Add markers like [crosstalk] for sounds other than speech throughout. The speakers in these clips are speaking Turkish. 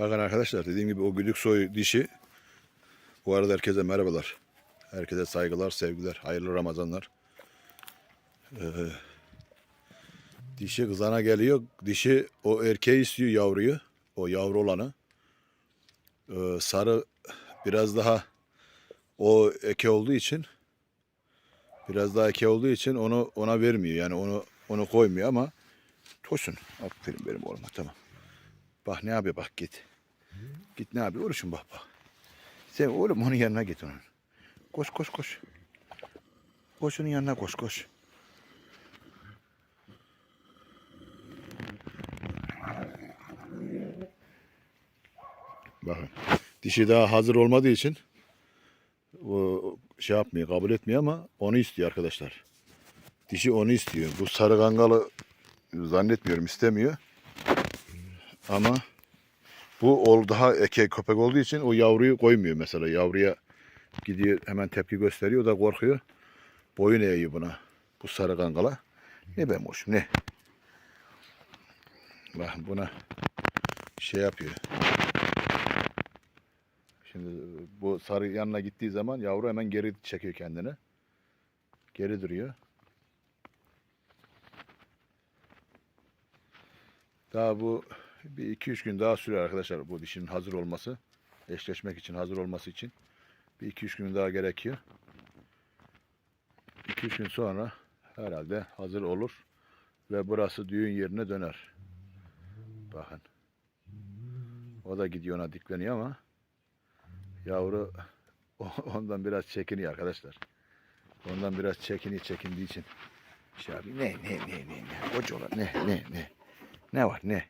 Bakın arkadaşlar dediğim gibi o güdük soy dişi. Bu arada herkese merhabalar. Herkese saygılar, sevgiler, hayırlı Ramazanlar. Ee, dişi kızana geliyor. Dişi o erkeği istiyor yavruyu. O yavru olanı. Ee, sarı biraz daha o eke olduğu için biraz daha eke olduğu için onu ona vermiyor. Yani onu onu koymuyor ama tosun. Aferin benim oğluma tamam. Bak ne yapıyor bak git. Git ne yapıyor uğraşın bak. Sen oğlum onun yanına git onun. Koş koş koş. Koş onun yanına koş koş. Bakın. Dişi daha hazır olmadığı için o şey yapmıyor, kabul etmiyor ama onu istiyor arkadaşlar. Dişi onu istiyor. Bu sarı kangalı zannetmiyorum istemiyor. Ama bu ol daha eke köpek olduğu için o yavruyu koymuyor mesela. Yavruya gidiyor hemen tepki gösteriyor da korkuyor. Boyun eğiyor buna. Bu sarı kankala. Ne ben hoşum ne. Bak buna şey yapıyor. Şimdi bu sarı yanına gittiği zaman yavru hemen geri çekiyor kendini. Geri duruyor. Daha bu bir iki üç gün daha sürer arkadaşlar bu dişinin hazır olması. Eşleşmek için, hazır olması için. Bir iki üç gün daha gerekiyor. İki üç gün sonra herhalde hazır olur. Ve burası düğün yerine döner. Bakın. O da gidiyor ona dikleniyor ama yavru [laughs] ondan biraz çekiniyor arkadaşlar. Ondan biraz çekiniyor çekindiği için. Şey abi ne ne ne ne ne kocaman ne ne ne ne var ne?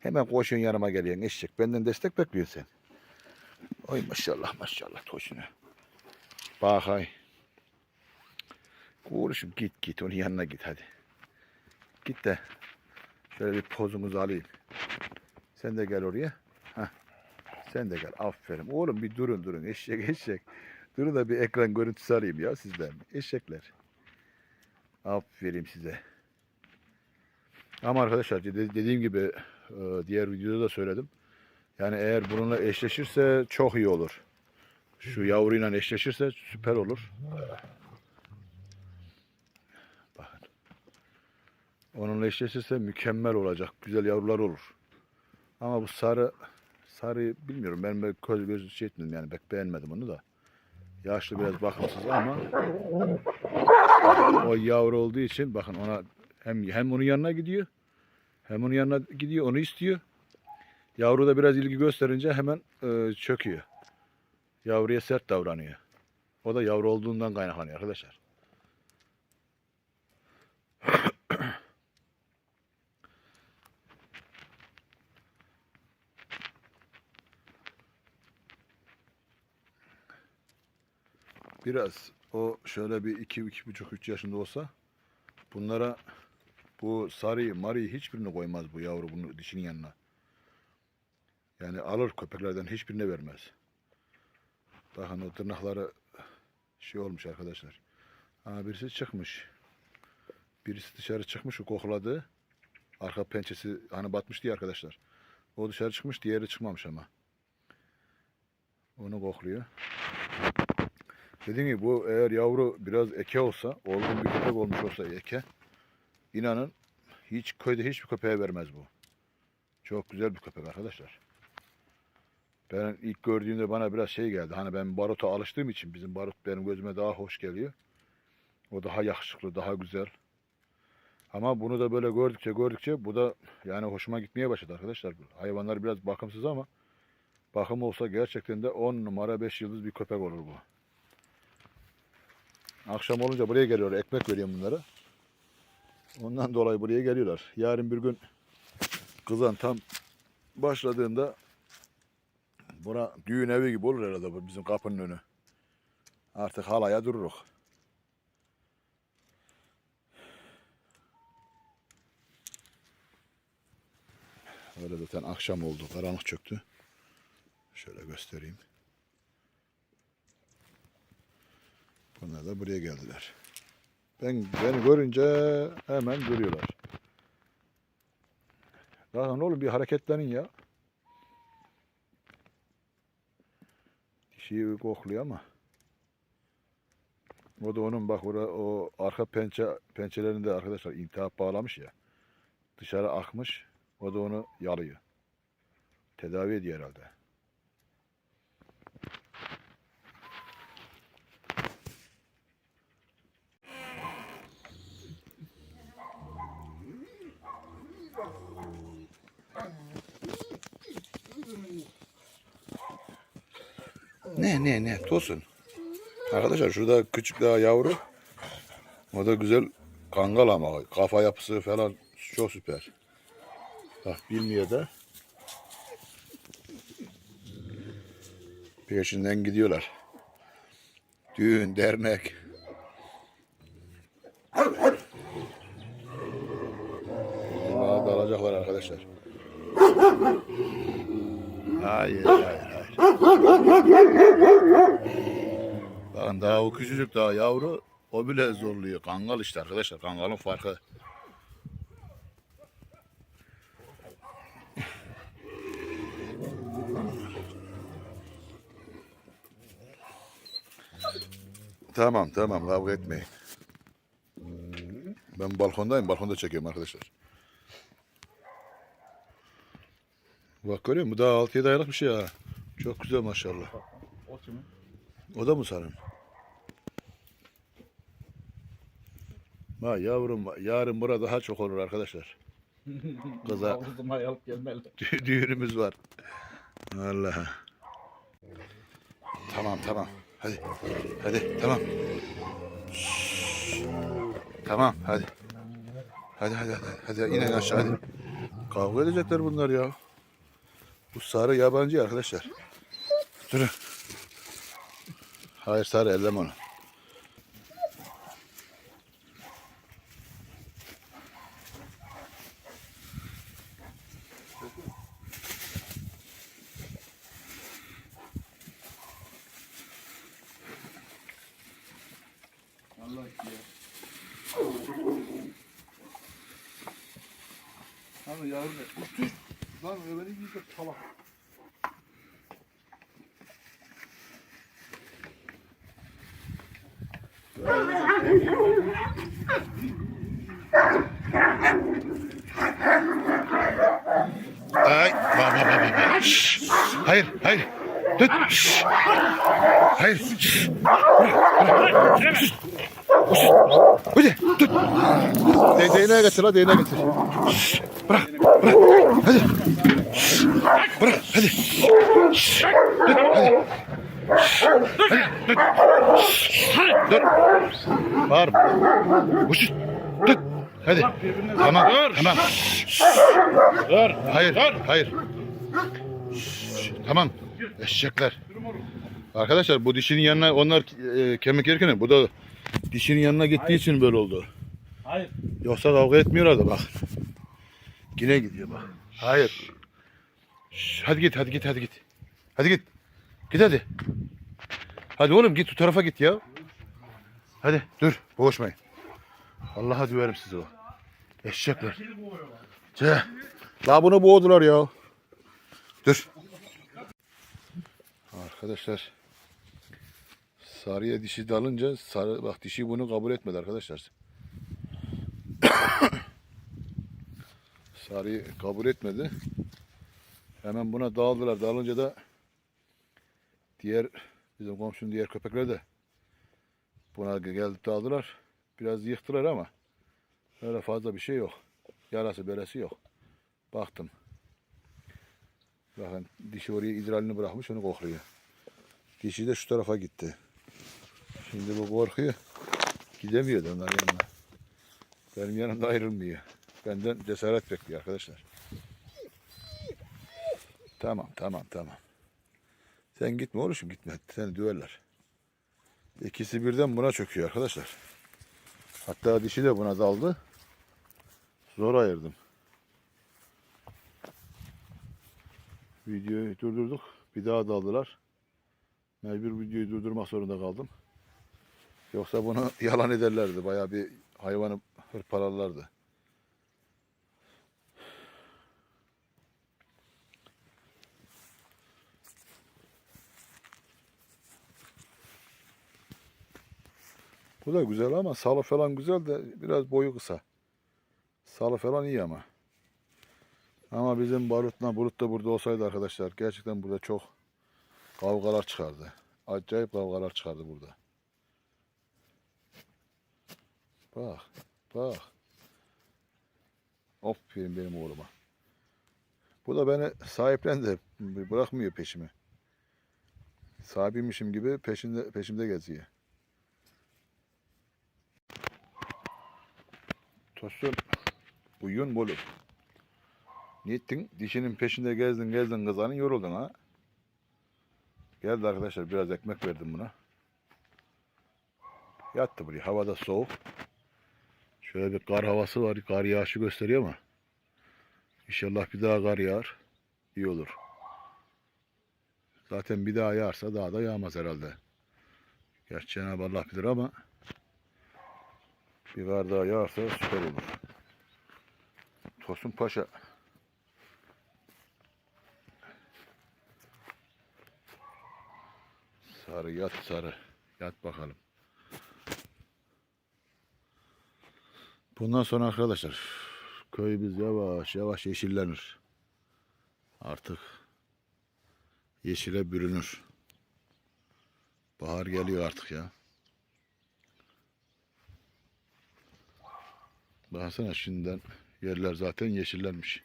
Hemen koşun yanıma geliyorsun eşek. Benden destek bekliyorsun sen. Oy maşallah maşallah toşuna. Bak hay. Uğraşım git git onun yanına git hadi. Git de şöyle bir pozumuzu alayım. Sen de gel oraya. Heh. Sen de gel. Aferin. Oğlum bir durun durun. Eşek eşek. Durun da bir ekran görüntüsü alayım ya sizden. Eşekler. Aferin size. Ama arkadaşlar de- dediğim gibi e, diğer videoda da söyledim. Yani eğer bununla eşleşirse çok iyi olur. Şu yavruyla eşleşirse süper olur. Bakın. Onunla eşleşirse mükemmel olacak. Güzel yavrular olur. Ama bu sarı sarı bilmiyorum. Ben böyle göz göz şey etmedim yani pek beğenmedim onu da. Yaşlı biraz bakımsız ama o yavru olduğu için bakın ona hem hem onun yanına gidiyor hem onun yanına gidiyor onu istiyor. Yavru da biraz ilgi gösterince hemen e, çöküyor. Yavruya sert davranıyor. O da yavru olduğundan kaynaklanıyor arkadaşlar. Biraz o şöyle bir iki, iki buçuk, üç yaşında olsa bunlara bu sarıyı, marıyı hiçbirini koymaz bu yavru bunu dişinin yanına. Yani alır köpeklerden hiçbirine vermez. Bakın o tırnakları şey olmuş arkadaşlar. Ha, birisi çıkmış. Birisi dışarı çıkmış o kokladı. Arka pençesi hani batmış diye arkadaşlar. O dışarı çıkmış diğeri çıkmamış ama. Onu kokluyor. Dediğim gibi bu eğer yavru biraz eke olsa, olgun bir köpek olmuş olsa eke, inanın hiç köyde hiçbir köpeğe vermez bu. Çok güzel bir köpek arkadaşlar. Ben ilk gördüğümde bana biraz şey geldi. Hani ben baruta alıştığım için bizim barut benim gözüme daha hoş geliyor. O daha yakışıklı, daha güzel. Ama bunu da böyle gördükçe gördükçe bu da yani hoşuma gitmeye başladı arkadaşlar. Hayvanlar biraz bakımsız ama bakım olsa gerçekten de 10 numara 5 yıldız bir köpek olur bu. Akşam olunca buraya geliyor. Ekmek veriyorum bunlara. Ondan dolayı buraya geliyorlar. Yarın bir gün kızan tam başladığında buna düğün evi gibi olur herhalde bizim kapının önü. Artık halaya dururuk. Öyle zaten akşam oldu. Karanlık çöktü. Şöyle göstereyim. Bunlar da buraya geldiler. Ben beni görünce hemen duruyorlar. Daha ne olur bir hareketlenin ya. Dişiyi kokluyor ama. O da onun bak orada o arka pençe pençelerinde arkadaşlar intihap bağlamış ya. Dışarı akmış. O da onu yalıyor. Tedavi ediyor herhalde. Ne ne ne tosun. Arkadaşlar şurada küçük daha yavru. O da güzel kangal ama kafa yapısı falan çok süper. Bak bilmiyor da. Peşinden gidiyorlar. Düğün, dernek. Buna dalacaklar arkadaşlar. Hayır, hayır. Bakın daha o küçücük daha yavru o bile zorluyor. Kangal işte arkadaşlar. Kangalın farkı. Tamam tamam kavga etmeyin. Ben balkondayım. Balkonda çekiyorum arkadaşlar. Bak görüyor musun? Bu daha 6-7 aylık bir şey ha. Çok güzel maşallah. O kimin? O da mı sarın? Ha yavrum yarın burada daha çok olur arkadaşlar. [laughs] [laughs] Dü- düğünümüz var. Allah. Tamam tamam. Hadi. Hadi tamam. Şşş. Tamam hadi. Hadi hadi hadi. Hadi inin aşağı hadi. Kavga edecekler bunlar ya. Bu sarı yabancı arkadaşlar. Durun. Hayır sarı ellem onu. Abi yavrum? Uçtu. Lan öbürü yüzde salak. Ay, bak bak bak bak. Şşş. Hayır, hayır. Tut. Hayır. Hadi, tut. De değneğe getir, ha değneğe getir. Bırak, bırak. Hadi. Bırak, hadi. Tut, hadi. Hadi, tut. Dur. Bağırma. Şşş. Tut. Hadi. Tamam, tamam. Dur. Hayır, hayır. Tamam. Eşecekler. Arkadaşlar bu dişinin yanına onlar e, kemik yerken bu da dişinin yanına gittiği için böyle oldu. Hayır. Yoksa kavga etmiyorlardı bak. Yine gidiyor bak. Hayır. Şşş, hadi git, hadi git, hadi git. Hadi git. Git hadi. Hadi oğlum git o tarafa git ya. Hadi dur boğuşmayın. Allah'a düverim size o. Eşecekler. Ce. La bunu boğdular ya. Dur. Arkadaşlar. Sarıya dişi dalınca sarı bak dişi bunu kabul etmedi arkadaşlar. [coughs] Sarıyı kabul etmedi. Hemen buna dağıldılar. Dağılınca da diğer bizim komşunun diğer köpekler de buna geldi dağıldılar. Biraz yıktılar ama öyle fazla bir şey yok. Yarası belası yok. Baktım. Bakın dişi oraya idrarını bırakmış onu kokluyor. Dişi de şu tarafa gitti. Şimdi bu korkuyor. Gidemiyor onlar yanına. Benim yanımda ayrılmıyor. Benden cesaret bekliyor arkadaşlar. Tamam tamam tamam. Sen gitme oğlum gitme. Seni döverler. İkisi birden buna çöküyor arkadaşlar. Hatta dişi de buna daldı. Zor ayırdım. Videoyu durdurduk. Bir daha daldılar. Mecbur videoyu durdurmak zorunda kaldım. Yoksa bunu [laughs] yalan ederlerdi. Bayağı bir hayvanı hırpalarlardı. Bu da güzel ama salı falan güzel de biraz boyu kısa. Salı falan iyi ama. Ama bizim barutla burut da burada olsaydı arkadaşlar gerçekten burada çok kavgalar çıkardı. Acayip kavgalar çıkardı burada. Bak, bak. Aferin benim oğluma. Bu da beni sahiplendi. Bırakmıyor peşimi. Sahibiymişim gibi peşinde peşimde geziyor. Tosun uyun bolu. Ne ettin? Dişinin peşinde gezdin gezdin kızanın yoruldun ha. Geldi arkadaşlar biraz ekmek verdim buna. Yattı buraya. Havada soğuk. Şöyle bir kar havası var. Kar yağışı gösteriyor ama. İnşallah bir daha kar yağar. İyi olur. Zaten bir daha yağarsa daha da yağmaz herhalde. Gerçi Cenab-ı Allah bilir ama bir kar daha yağarsa süper olur. Tosun Paşa. Sarı yat sarı. Yat bakalım. Bundan sonra arkadaşlar köyümüz yavaş yavaş yeşillenir. Artık yeşile bürünür. Bahar geliyor artık ya. Baksana şimdiden yerler zaten yeşillenmiş.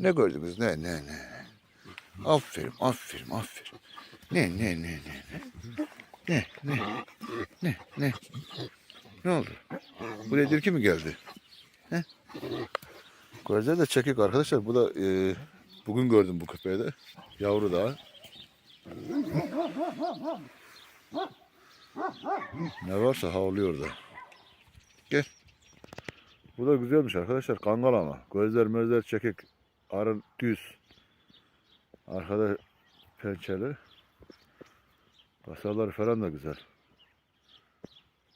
Ne gördünüz? Ne ne ne? Aferin, aferin, aferin. Ne ne ne ne ne? Ne ne? Ne ne? Ne oldu? Buraya tilki mi geldi? He? Gözler çekik arkadaşlar. Bu da e, bugün gördüm bu köpeği de. Yavru daha. Ne varsa havlıyor da. Gel. Bu da güzelmiş arkadaşlar. Kangal ama. Gözler mözler çekik. Arın düz. Arkada pençeli. Kasaları falan da güzel.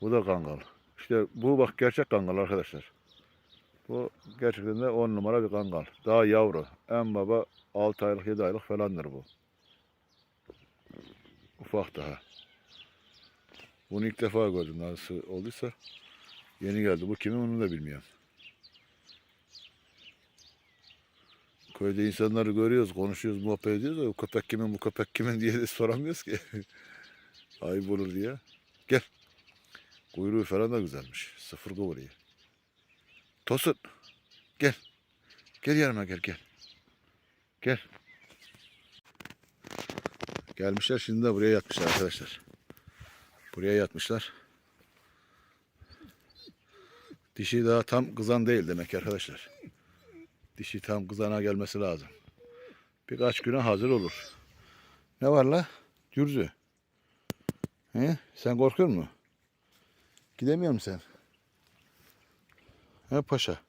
Bu da kangal. İşte bu bak gerçek kangal arkadaşlar. Bu gerçekten de 10 numara bir kangal. Daha yavru. En baba 6 aylık 7 aylık falandır bu. Ufak daha. Bunu ilk defa gördüm nasıl olduysa. Yeni geldi. Bu kimin onu da bilmiyorum. Köyde insanları görüyoruz, konuşuyoruz, muhabbet ediyoruz bu köpek kimin, bu köpek kimin diye de [laughs] soramıyoruz ki. Ayıp olur diye. Gel. Kuyruğu falan da güzelmiş. Sıfır kıvırıyor. Tosun. Gel. Gel yanıma gel gel. Gel. Gelmişler şimdi de buraya yatmışlar arkadaşlar. Buraya yatmışlar. Dişi daha tam kızan değil demek arkadaşlar. Dişi tam kızana gelmesi lazım. Birkaç güne hazır olur. Ne var la? Dürzü. He? Sen korkuyor musun? Gidemiyor musun sen? He paşa.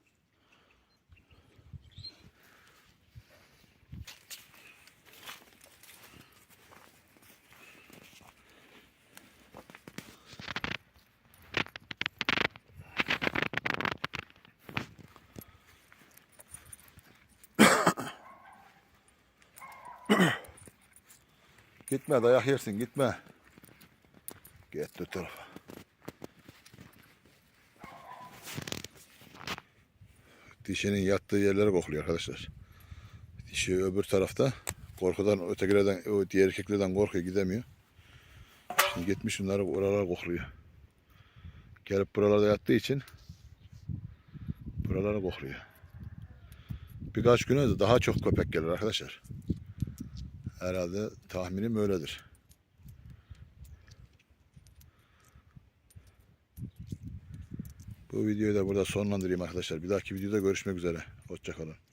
Gitme dayak yersin gitme. Git o tarafa. Dişinin yattığı yerlere kokluyor arkadaşlar. Dişi öbür tarafta. Korkudan ötekilerden, diğer erkeklerden korkuyor gidemiyor. Şimdi gitmiş şunları oralara kokluyor. Gelip buralarda yattığı için buralara kokluyor. Birkaç güne daha çok köpek gelir arkadaşlar. Herhalde tahminim öyledir. Bu videoyu da burada sonlandırayım arkadaşlar. Bir dahaki videoda görüşmek üzere. Hoşçakalın.